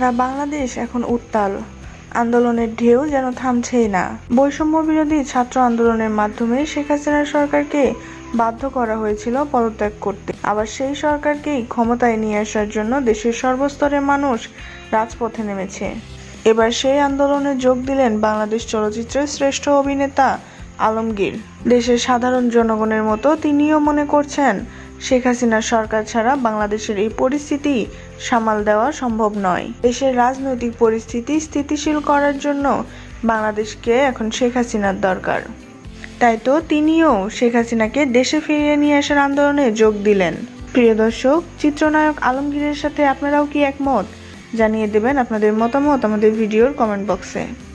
সারা বাংলাদেশ এখন উত্তাল। আন্দোলনের ঢেউ যেন থামছেই না। বৈষম্য বিরোধী ছাত্র আন্দোলনের মাধ্যমে শেখ হাসিনা সরকারকে বাধ্য করা হয়েছিল পদত্যাগ করতে। আবার সেই সরকারকেই ক্ষমতায় নিয়ে আসার জন্য দেশের সর্বস্তরের মানুষ রাজপথে নেমেছে। এবার সেই আন্দোলনে যোগ দিলেন বাংলাদেশ চলচ্চিত্রের শ্রেষ্ঠ অভিনেতা আলমগীর। দেশের সাধারণ জনগণের মতো তিনিও মনে করছেন, শেখ হাসিনার সরকার ছাড়া বাংলাদেশের এই পরিস্থিতি সামাল দেওয়া সম্ভব নয়। দেশের রাজনৈতিক পরিস্থিতি স্থিতিশীল করার জন্য বাংলাদেশকে এখন শেখ হাসিনার দরকার। তাই তো তিনিও শেখ হাসিনাকে দেশে ফিরিয়ে নিয়ে আসার আন্দোলনে যোগ দিলেন। প্রিয় দর্শক, চিত্রনায়ক আলমগীরের সাথে আপনারাও কি একমত? জানিয়ে দেবেন আপনাদের মতামত আমাদের ভিডিওর কমেন্ট বক্সে।